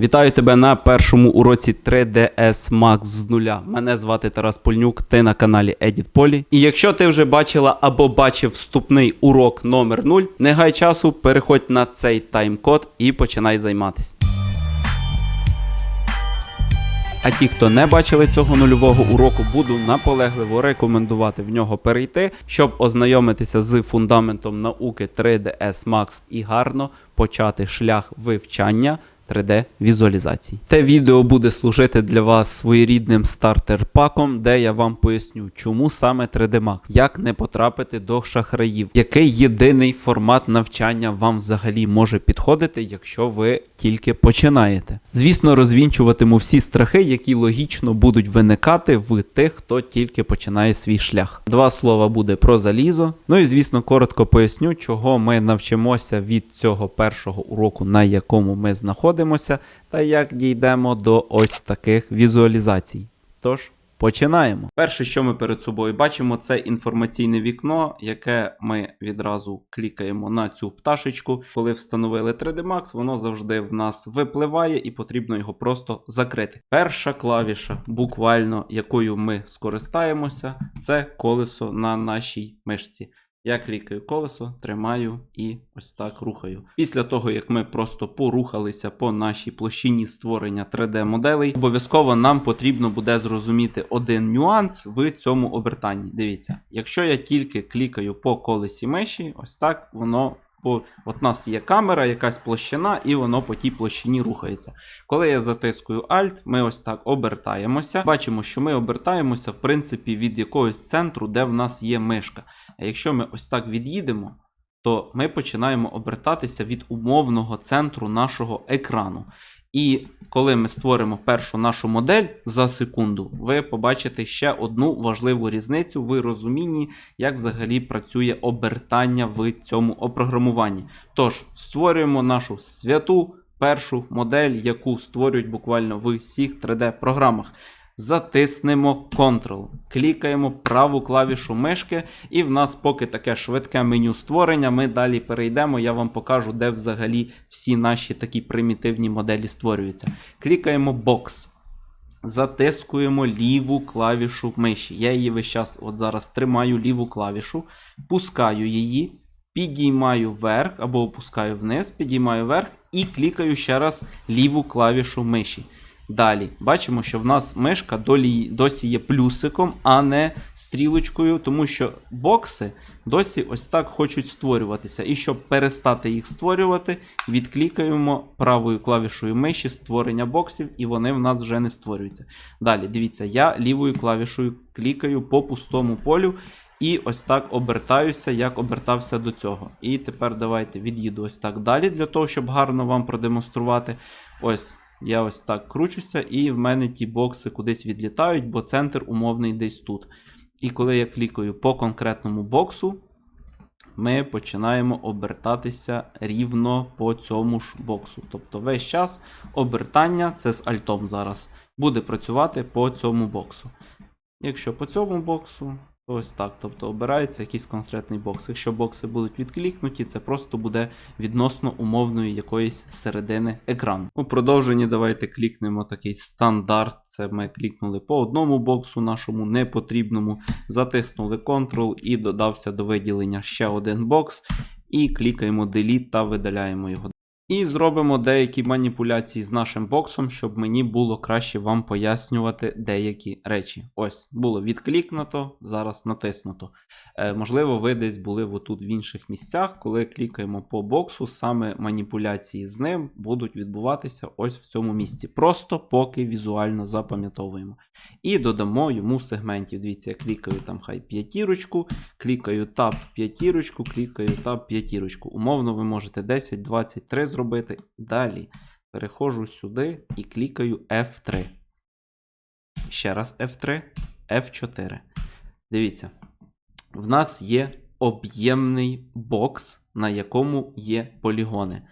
Вітаю тебе на першому уроці 3ds Max з нуля. Мене звати Тарас Польнюк, ти на каналі Edit Poly. І якщо ти вже бачила або бачив вступний урок номер 0, не гай часу, переходь на цей тайм-код і починай займатися. А ті, хто не бачили цього нульового уроку, буду наполегливо рекомендувати в нього перейти, щоб ознайомитися з фундаментом науки 3ds Max і гарно почати шлях вивчання 3D візуалізацій. Те відео буде служити для вас своєрідним стартер-паком, де я вам поясню, чому саме 3D Max, як не потрапити до шахраїв, який єдиний формат навчання вам взагалі може підходити, якщо ви тільки починаєте. Звісно, розвінчуватиму всі страхи, які логічно будуть виникати в тих, хто тільки починає свій шлях. Два слова буде про залізо. Ну і звісно, коротко поясню, чого ми навчимося від цього першого уроку, на якому ми знаходимося, та як дійдемо до ось таких візуалізацій. Тож. Починаємо. Перше, що ми перед собою бачимо, це інформаційне вікно, яке ми відразу клікаємо на цю пташечку. Коли встановили 3D Max, воно завжди в нас випливає і потрібно його просто закрити. Перша клавіша, буквально якою ми скористаємося, це колесо на нашій мишці. Я клікаю колесо, тримаю і ось так рухаю. Після того, як ми просто порухалися по нашій площині створення 3D-моделей, обов'язково нам потрібно буде зрозуміти один нюанс в цьому обертанні. Дивіться, якщо я тільки клікаю по колесі миші, ось так воно. По, от нас є камера, якась площина, і воно по тій площині рухається. Коли я затискую Alt, ми ось так обертаємося. Бачимо, що ми обертаємося, в принципі, від якогось центру, де в нас є мишка. А якщо ми ось так від'їдемо, то ми починаємо обертатися від умовного центру нашого екрану. І коли ми створимо першу нашу модель за секунду, ви побачите ще одну важливу різницю в розумінні, як взагалі працює обертання в цьому опрограмуванні. Тож, створюємо нашу святу першу модель, яку створюють буквально в всіх 3D-програмах. Затиснемо Ctrl, клікаємо праву клавішу мишки, і в нас поки таке швидке меню створення. Ми далі перейдемо. Я вам покажу, де взагалі всі наші такі примітивні моделі створюються. Клікаємо Box. Затискуємо ліву клавішу миші. Я її весь час от зараз тримаю ліву клавішу, пускаю її, підіймаю вверх або опускаю вниз, підіймаю вверх і клікаю ще раз ліву клавішу миші. Далі бачимо, що в нас мишка долі, досі є плюсиком, а не стрілочкою, тому що бокси досі ось так хочуть створюватися. І щоб перестати їх створювати, відклікаємо правою клавішою миші створення боксів, і вони в нас вже не створюються. Далі, дивіться, я лівою клавішою клікаю по пустому полю. І ось так обертаюся, як обертався до цього. І тепер давайте від'їду ось так далі, для того, щоб гарно вам продемонструвати. Ось я ось так кручуся, і в мене ті бокси кудись відлітають, бо центр умовний десь тут. І коли я клікаю по конкретному боксу, ми починаємо обертатися рівно по цьому ж боксу. Тобто весь час обертання, це з альтом зараз, буде працювати по цьому боксу. Якщо по цьому боксу, ось так. Тобто обирається якийсь конкретний бокс. Якщо бокси будуть відклікнуті, це просто буде відносно умовної якоїсь середини екрану. У продовженні давайте клікнемо такий стандарт. Це ми клікнули по одному боксу, нашому непотрібному, затиснули Ctrl і додався до виділення ще один бокс. І клікаємо Delete та видаляємо його. І зробимо деякі маніпуляції з нашим боксом, щоб мені було краще вам пояснювати деякі речі. Ось, було відклікнуто, зараз натиснуто. Е, можливо, ви десь були отут в інших місцях, коли клікаємо по боксу, саме маніпуляції з ним будуть відбуватися ось в цьому місці. Просто поки візуально запам'ятовуємо. І додамо йому сегментів. Дивіться, я клікаю там хай п'ятірочку, клікаю Tab п'ятірочку, клікаю Tab п'ятірочку. Умовно, ви можете 10, 23 зробити зробити. Далі переходжу сюди і клікаю F3. Ще раз F3, F4. Дивіться, в нас є об'ємний бокс, на якому є полігони.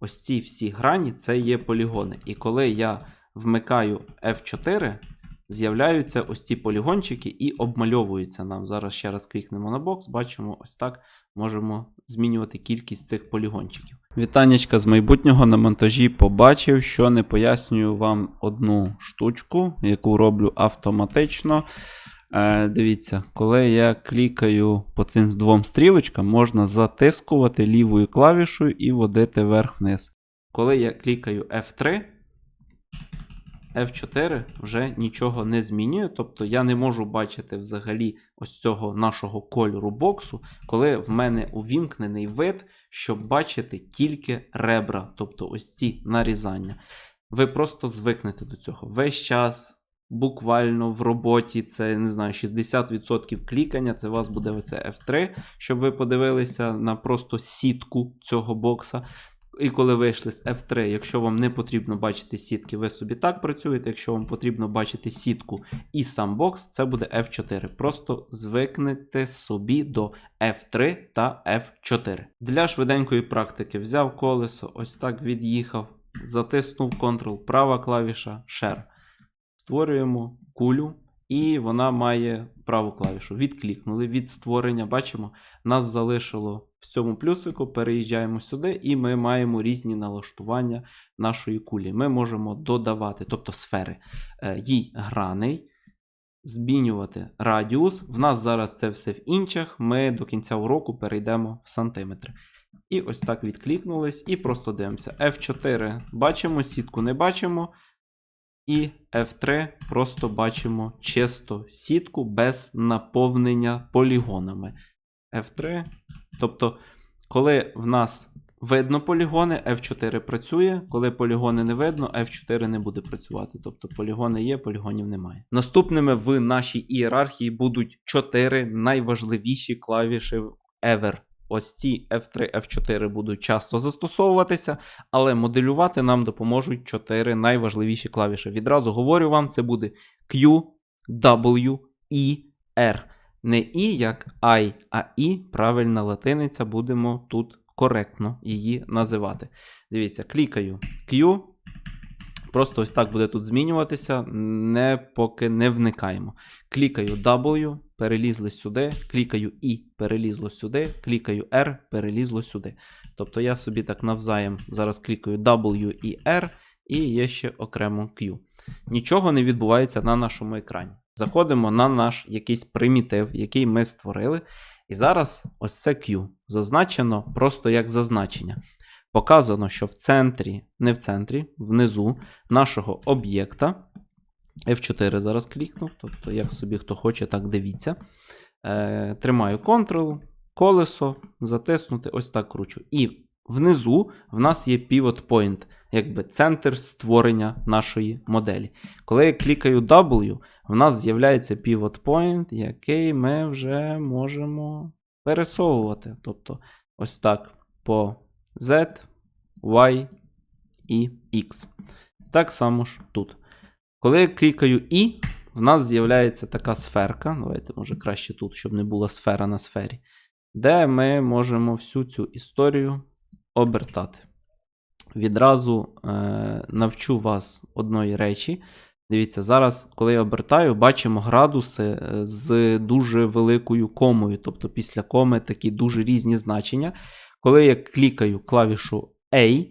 Ось ці всі грані це є полігони. І коли я вмикаю F4, з'являються ось ці полігончики і обмальовуються нам. Зараз ще раз клікнемо на бокс, бачимо, ось так можемо змінювати кількість цих полігончиків. Вітанечка з майбутнього на монтажі побачив, що не пояснюю вам одну штучку, яку роблю автоматично. Е, дивіться, коли я клікаю по цим двом стрілочкам, можна затискувати лівою клавішою і водити вверх-вниз. Коли я клікаю F3, F4 вже нічого не змінює. Тобто я не можу бачити взагалі ось цього нашого кольору боксу, коли в мене увімкнений вид, щоб бачити тільки ребра, тобто ось ці нарізання. Ви просто звикнете до цього. Весь час. Буквально в роботі це не знаю, 60% клікання. Це у вас буде оце F3, щоб ви подивилися на просто сітку цього бокса. І коли вийшли з F3, якщо вам не потрібно бачити сітки, ви собі так працюєте. Якщо вам потрібно бачити сітку і сам бокс, це буде F4. Просто звикнете собі до F3 та F4. Для швиденької практики взяв колесо, ось так від'їхав, затиснув Ctrl, права клавіша Share. Створюємо кулю, і вона має праву клавішу. Відклікнули від створення. Бачимо, нас залишило в цьому плюсику. Переїжджаємо сюди, і ми маємо різні налаштування нашої кулі. Ми можемо додавати, тобто сфери, е, їй граней. Змінювати радіус. В нас зараз це все в інчах. Ми до кінця уроку перейдемо в сантиметри. І ось так відклікнулись, і просто дивимося. F4 бачимо, сітку не бачимо. І F3 просто бачимо чисто сітку без наповнення полігонами. F3. Тобто, коли в нас видно полігони, F4 працює. Коли полігони не видно, F4 не буде працювати. Тобто полігони є, полігонів немає. Наступними в нашій ієрархії будуть 4 найважливіші клавіші ever. Ось ці F3, F4 будуть часто застосовуватися, але моделювати нам допоможуть 4 найважливіші клавіші. Відразу говорю вам, це буде Q, W, E, R. Не I як I, а I, правильна латиниця, будемо тут коректно її називати. Дивіться, клікаю Q. Просто ось так буде тут змінюватися, не поки не вникаємо. Клікаю W, перелізли сюди, клікаю I, перелізло сюди, клікаю R, перелізло сюди. Тобто я собі так навзаєм зараз клікаю W і R, і є ще окремо Q. Нічого не відбувається на нашому екрані. Заходимо на наш якийсь примітив, який ми створили. І зараз ось це Q. Зазначено просто як зазначення. Показано, що в центрі, не в центрі, внизу нашого об'єкта. F4 зараз клікну, тобто, як собі хто хоче, так дивіться. Е, Тримаю Ctrl, колесо, затиснути, ось так кручу. І внизу в нас є pivot point, якби центр створення нашої моделі. Коли я клікаю W, в нас з'являється pivot point, який ми вже можемо пересовувати. Тобто, ось так по Z, Y і X. Так само ж тут. Коли я клікаю І, в нас з'являється така сферка. Давайте, може, краще тут, щоб не була сфера на сфері, де ми можемо всю цю історію обертати. Відразу е, навчу вас одної речі. Дивіться, зараз, коли я обертаю, бачимо градуси е, з дуже великою комою. Тобто після коми такі дуже різні значення. Коли я клікаю клавішу A,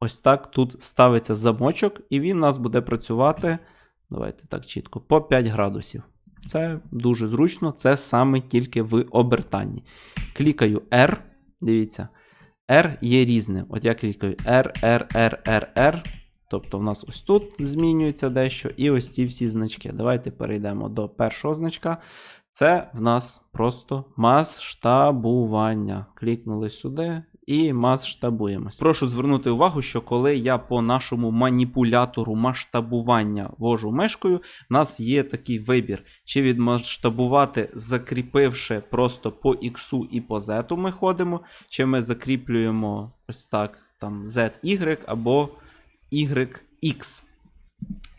ось так тут ставиться замочок, і він у нас буде працювати. Давайте так чітко, по 5 градусів. Це дуже зручно, це саме тільки в обертанні. Клікаю R. Дивіться, R є різне. От я клікаю R, R, R, R, R. Тобто в нас ось тут змінюється дещо, і ось ці всі значки. Давайте перейдемо до першого значка. Це в нас просто масштабування. Клікнули сюди і масштабуємося. Прошу звернути увагу, що коли я по нашому маніпулятору масштабування вожу мишкою, в нас є такий вибір: чи відмасштабувати, закріпивши просто по X і по Z ми ходимо, чи ми закріплюємо ось так там ZY або YX.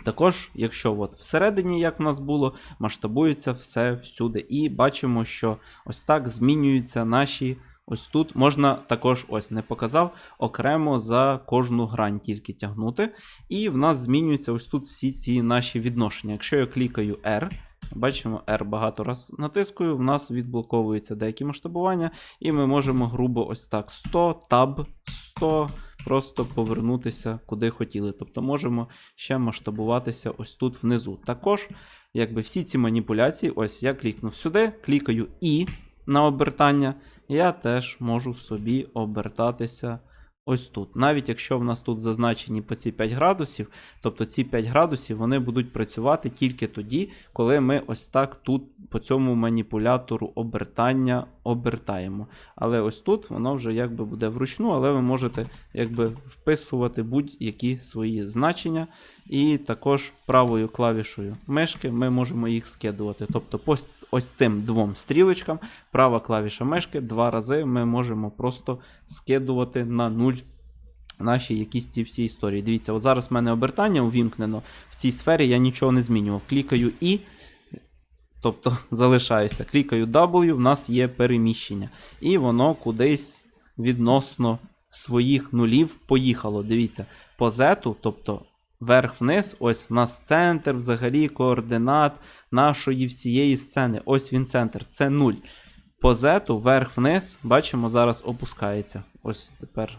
Також, якщо от всередині, як в нас було, масштабується все всюди. І бачимо, що ось так змінюються наші. Ось тут можна також, ось не показав, окремо за кожну грань тільки тягнути. І в нас змінюються ось тут всі ці наші відношення. Якщо я клікаю R, Бачимо, R багато раз натискую, в нас відблоковуються деякі масштабування, і ми можемо грубо ось так 100, Tab 100, просто повернутися куди хотіли. Тобто можемо ще масштабуватися ось тут внизу. Також, якби всі ці маніпуляції, ось я клікнув сюди, клікаю І на обертання, я теж можу собі обертатися ось тут. Навіть якщо в нас тут зазначені по ці 5 градусів, тобто ці 5 градусів вони будуть працювати тільки тоді, коли ми ось так тут по цьому маніпулятору обертання обертаємо. Але ось тут воно вже якби буде вручну, але ви можете якби вписувати будь-які свої значення. І також правою клавішою мишки ми можемо їх скидувати. Тобто ось цим двом стрілочкам, права клавіша мишки, два рази ми можемо просто скидувати на нуль наші якісь ці всі історії. Дивіться, от зараз в мене обертання увімкнено. В цій сфері я нічого не змінював. Клікаю І, тобто залишаюся. Клікаю W, в нас є переміщення. І воно кудись відносно своїх нулів поїхало. Дивіться, по Z, тобто вверх-вниз, ось у нас центр, взагалі координат нашої всієї сцени. Ось він центр, це 0. По Z, вверх-вниз, бачимо, зараз опускається. Ось тепер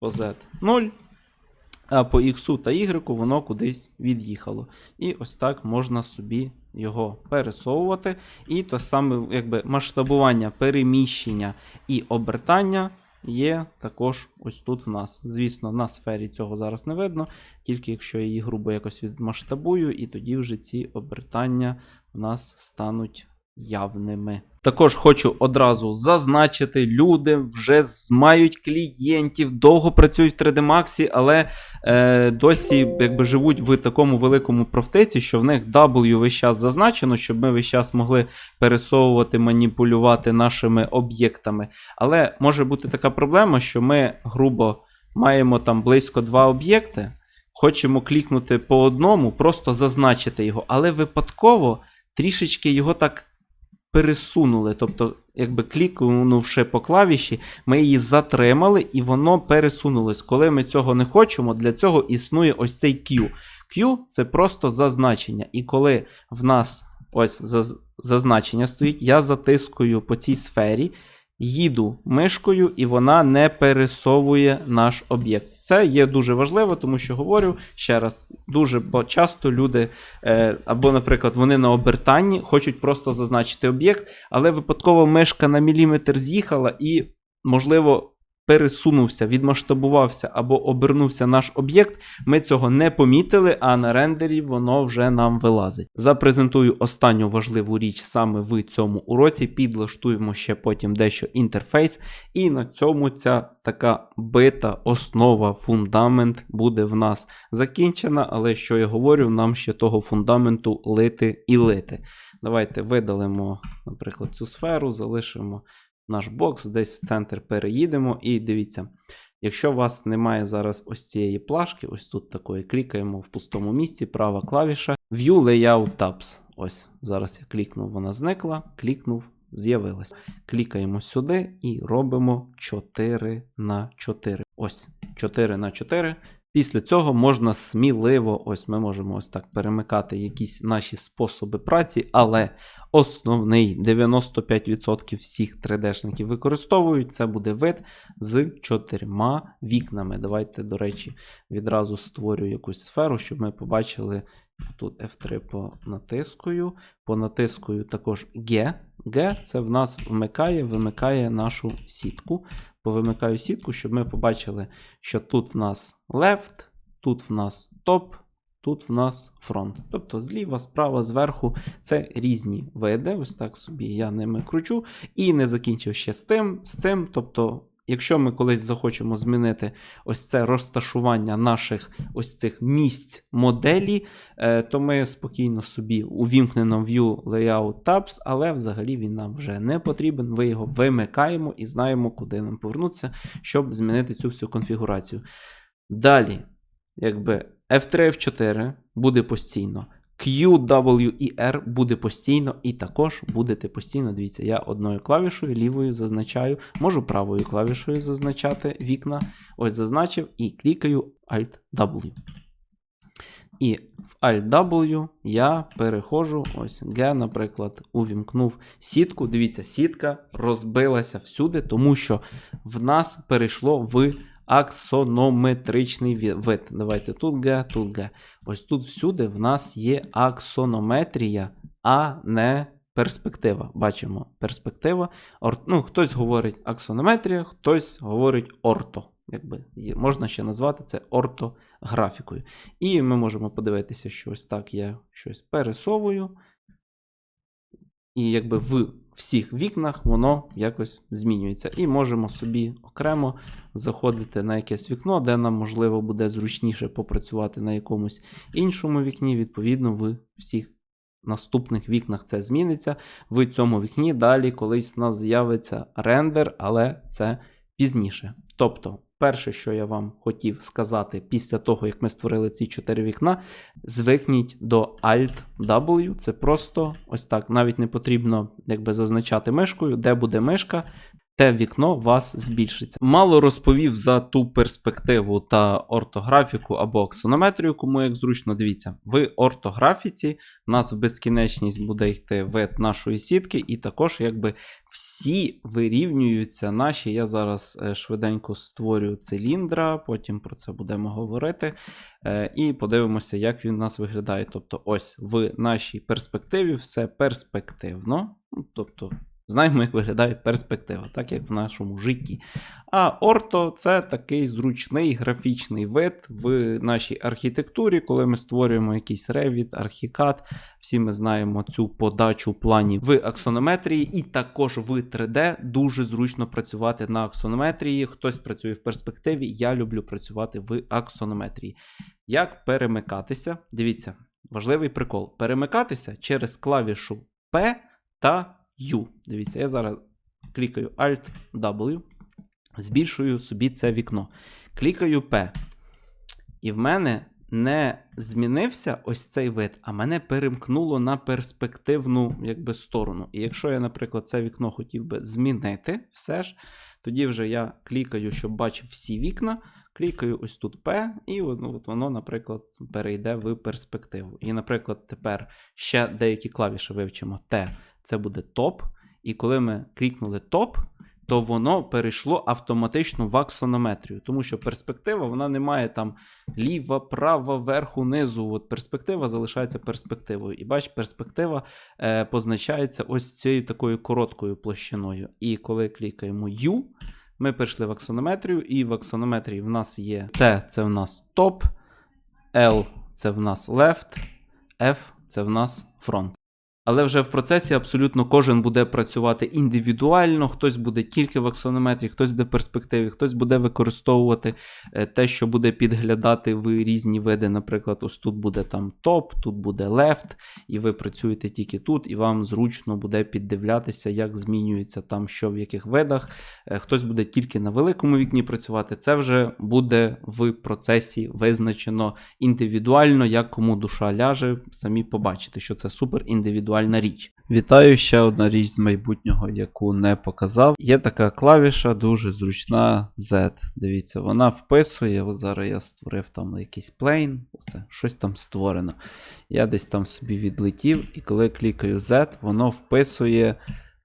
по Z 0. А по X та Y воно кудись від'їхало. І ось так можна собі його пересовувати. І то саме якби масштабування, переміщення і обертання є також ось тут в нас. Звісно, на сфері цього зараз не видно, тільки якщо я її грубо якось відмасштабую, і тоді вже ці обертання в нас стануть явними. Також хочу одразу зазначити, люди вже мають клієнтів, довго працюють в 3D Max, але е, досі якби живуть в такому великому профтеці, що в них W весь час зазначено, щоб ми весь час могли пересовувати, маніпулювати нашими об'єктами. Але може бути така проблема, що ми грубо маємо там близько два об'єкти, хочемо клікнути по одному, просто зазначити його, але випадково трішечки його так пересунули. Тобто, якби клікнувши по клавіші, ми її затримали і воно пересунулось. Коли ми цього не хочемо, для цього існує ось цей Q. Q це просто зазначення. І коли в нас ось зазначення стоїть, я затискую по цій сфері. Їду мишкою, і вона не пересовує наш об'єкт. Це є дуже важливо, тому що говорю ще раз, дуже часто люди, е, або, наприклад, вони на обертанні хочуть просто зазначити об'єкт, але випадково мишка на міліметр з'їхала і, можливо, пересунувся, відмасштабувався або обернувся наш об'єкт. Ми цього не помітили, а на рендері воно вже нам вилазить. Запрезентую останню важливу річ саме в цьому уроці. Підлаштуємо ще потім дещо інтерфейс, і на цьому ця така бита основа, фундамент буде в нас закінчена. Але що я говорю, нам ще того фундаменту лити і лити. Давайте видалимо, наприклад, цю сферу, залишимо наш бокс, десь в центр переїдемо. І дивіться, якщо у вас немає зараз ось цієї плашки, ось тут такої, клікаємо в пустому місці, права клавіша, View Layout Tabs. Ось, зараз я клікнув, вона зникла, клікнув, з'явилась. Клікаємо сюди і робимо 4 на 4. Ось, 4 на 4. Після цього можна сміливо, ось ми можемо ось так перемикати якісь наші способи праці, але основний 95% всіх 3D-шників використовують. Це буде вид з чотирма вікнами. Давайте, до речі, відразу створю якусь сферу, щоб ми побачили. Тут F3 понатискую. Понатискую також G. G це в нас вмикає, вимикає нашу сітку. Повимикаю сітку, щоб ми побачили, що тут в нас left, тут в нас топ, тут в нас фронт. Тобто зліва, справа, зверху це різні види. Ось так собі я ними кручу. І не закінчив ще з тим, з цим. Тобто, якщо ми колись захочемо змінити ось це розташування наших ось цих місць моделі, е, то ми спокійно собі увімкнено View Layout Tabs, але взагалі він нам вже не потрібен. Ви його вимикаємо і знаємо, куди нам повернутися, щоб змінити цю всю конфігурацію. Далі, якби F3, F4 буде постійно. Q, W і R буде постійно, і також будете постійно. Дивіться, я одною клавішою лівою зазначаю, можу правою клавішою зазначати вікна. Ось зазначив і клікаю Alt W. І в Alt-W, я переходжу, ось G, наприклад, увімкнув сітку. Дивіться, сітка розбилася всюди, тому що в нас перейшло в аксонометричний вид. Давайте тут G, тут G. Ось тут всюди в нас є аксонометрія, а не перспектива. Бачимо перспектива. Ор... Ну, хтось говорить аксонометрія, хтось говорить орто. Якби можна ще назвати це ортографікою. І ми можемо подивитися, що ось так я щось пересовую. І якби в всіх вікнах воно якось змінюється. І можемо собі окремо заходити на якесь вікно, де нам, можливо, буде зручніше попрацювати на якомусь іншому вікні. Відповідно, в всіх наступних вікнах це зміниться. В цьому вікні далі колись у нас з'явиться рендер, але це пізніше. Тобто, перше, що я вам хотів сказати після того, як ми створили ці чотири вікна, звикніть до Alt-W. Це просто ось так. Навіть не потрібно якби зазначати мишкою, де буде мишка. Те вікно вас збільшиться. Мало розповів за ту перспективу та ортографіку або аксонометрію, кому як зручно. Дивіться, в ортографіці в нас в безкінечність буде йти вид нашої сітки, і також якби всі вирівнюються наші. Я зараз е, швиденько створю циліндра, потім про це будемо говорити. Е, І подивимося, як він у нас виглядає. Тобто, ось в нашій перспективі все перспективно. Ну, Тобто, знаємо, як виглядає перспектива, так як в нашому житті. А орто це такий зручний графічний вид в нашій архітектурі, коли ми створюємо якийсь Revit, Archicad. Всі ми знаємо цю подачу планів в аксонометрії, і також в 3D дуже зручно працювати на аксонометрії. Хтось працює в перспективі. Я люблю працювати в аксонометрії. Як перемикатися? Дивіться, важливий прикол: перемикатися через клавішу P та U. Дивіться, я зараз клікаю Alt-W, збільшую собі це вікно. Клікаю P. І в мене не змінився ось цей вид, а мене перемкнуло на перспективну якби, сторону. І якщо я, наприклад, це вікно хотів би змінити, все ж, тоді вже я клікаю, щоб бачив всі вікна. Клікаю ось тут P, і ну, от воно, наприклад, перейде в перспективу. І, наприклад, тепер ще деякі клавіші вивчимо. T це буде топ. І коли ми клікнули топ, то воно перейшло автоматично в аксонометрію. Тому що перспектива вона не має там ліва, права, верху, низу. От перспектива залишається перспективою. І бач, перспектива е, позначається ось цією такою короткою площиною. І коли клікаємо U, ми перейшли в аксонометрію, і в аксонометрії в нас є T це в нас топ, L це в нас left, F це в нас фронт. Але вже в процесі абсолютно кожен буде працювати індивідуально, хтось буде тільки в аксонометрі, хтось буде в перспективі, хтось буде використовувати е, те, що буде підглядати в різні види. Наприклад, ось тут буде там топ, тут буде left, і ви працюєте тільки тут, і вам зручно буде піддивлятися, як змінюється там що в яких видах. Е, Хтось буде тільки на великому вікні працювати. Це вже буде в процесі визначено індивідуально, як кому душа ляже, самі побачите, що це супер індивідуальна річ. Вітаю ще одна річ з майбутнього, яку не показав. Є така клавіша, дуже зручна Z. Дивіться, вона вписує. От зараз я створив там якийсь плейн, оце, щось там створено. Я десь там собі відлетів, і коли клікаю Z, воно вписує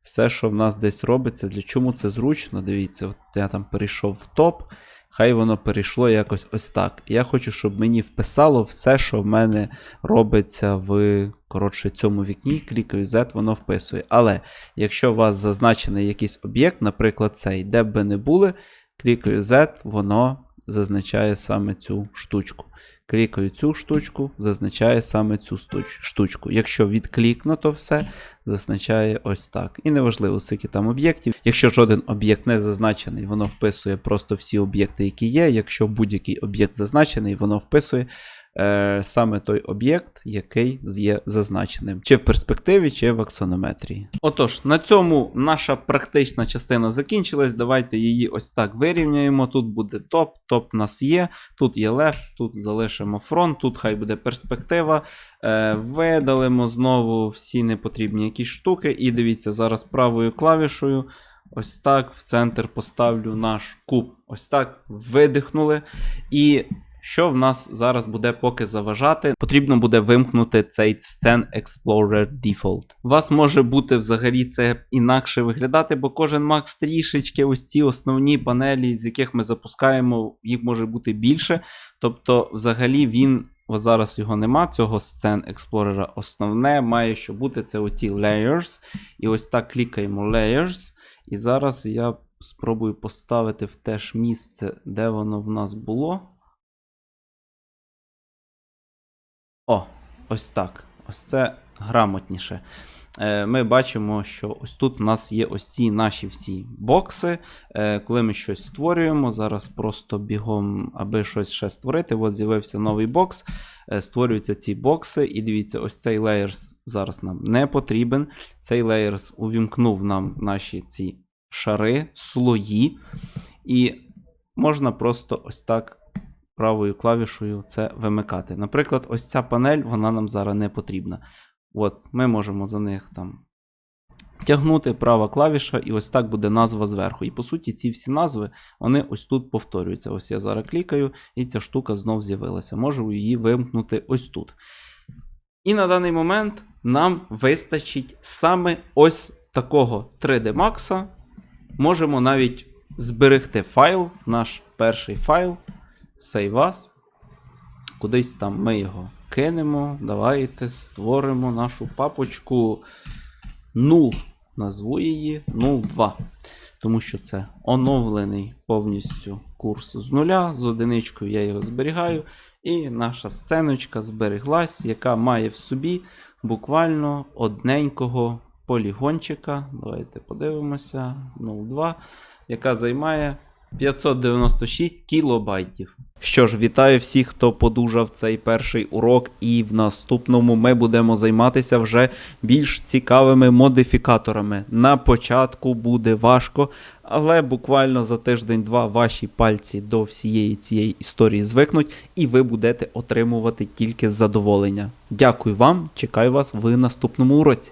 все, що в нас десь робиться. Для чому це зручно? Дивіться, от я там перейшов в топ. Хай воно перейшло якось ось так. Я хочу, щоб мені вписало все, що в мене робиться в коротше, цьому вікні. Клікаю Z, воно вписує. Але якщо у вас зазначений якийсь об'єкт, наприклад, цей, де б ви не були, клікаю Z, воно зазначає саме цю штучку. Клікаю цю штучку, зазначає саме цю штучку. Якщо відклікнуто все, зазначає ось так. І неважливо, скільки там об'єктів. Якщо жоден об'єкт не зазначений, воно вписує просто всі об'єкти, які є. Якщо будь-який об'єкт зазначений, воно вписує е, саме той об'єкт, який є зазначеним, чи в перспективі, чи в аксонометрії. Отож, на цьому наша практична частина закінчилась. Давайте її ось так вирівняємо. Тут буде топ, топ нас є, тут є left, тут залишимо фронт, тут хай буде перспектива. Е, видалимо знову всі непотрібні якісь штуки. І дивіться, зараз правою клавішою. Ось так в центр поставлю наш куб. Ось так видихнули. І що в нас зараз буде поки заважати? Потрібно буде вимкнути цей Scene Explorer Default. У вас може бути взагалі це інакше виглядати, бо кожен Max трішечки ось ці основні панелі, з яких ми запускаємо, їх може бути більше. Тобто, взагалі, він. Ось зараз його нема, цього Scene Explorer основне має що бути це оці layers. І ось так клікаємо layers. І зараз я спробую поставити в те ж місце, де воно в нас було. О, ось так. Ось це грамотніше. Е, Ми бачимо, що ось тут в нас є ось ці наші всі бокси. Е, Коли ми щось створюємо, зараз просто бігом, аби щось ще створити. Ось з'явився новий бокс. Е, Створюються ці бокси. І дивіться, ось цей layers зараз нам не потрібен. Цей layers увімкнув нам наші ці шари, слої. І можна просто ось так правою клавішою це вимикати. Наприклад, ось ця панель, вона нам зараз не потрібна. От, ми можемо за них там тягнути права клавіша, і ось так буде назва зверху. І по суті, ці всі назви вони ось тут повторюються. Ось я зараз клікаю, і ця штука знов з'явилася. Можу її вимкнути ось тут. І на даний момент нам вистачить саме ось такого 3D Max. Можемо навіть зберегти файл, наш перший файл, As. Кудись там ми його кинемо. Давайте створимо нашу папочку 0. Назву її 02. Тому що це оновлений повністю курс з нуля. З одиничкою я його зберігаю. І наша сценочка збереглась, яка має в собі буквально одненького полігончика. Давайте подивимося. 02, яка займає 596 кілобайтів. Що ж, вітаю всіх, хто подужав цей перший урок, і в наступному ми будемо займатися вже більш цікавими модифікаторами. На початку буде важко, але буквально за тиждень-два ваші пальці до всієї цієї історії звикнуть, і ви будете отримувати тільки задоволення. Дякую вам, чекаю вас в наступному уроці.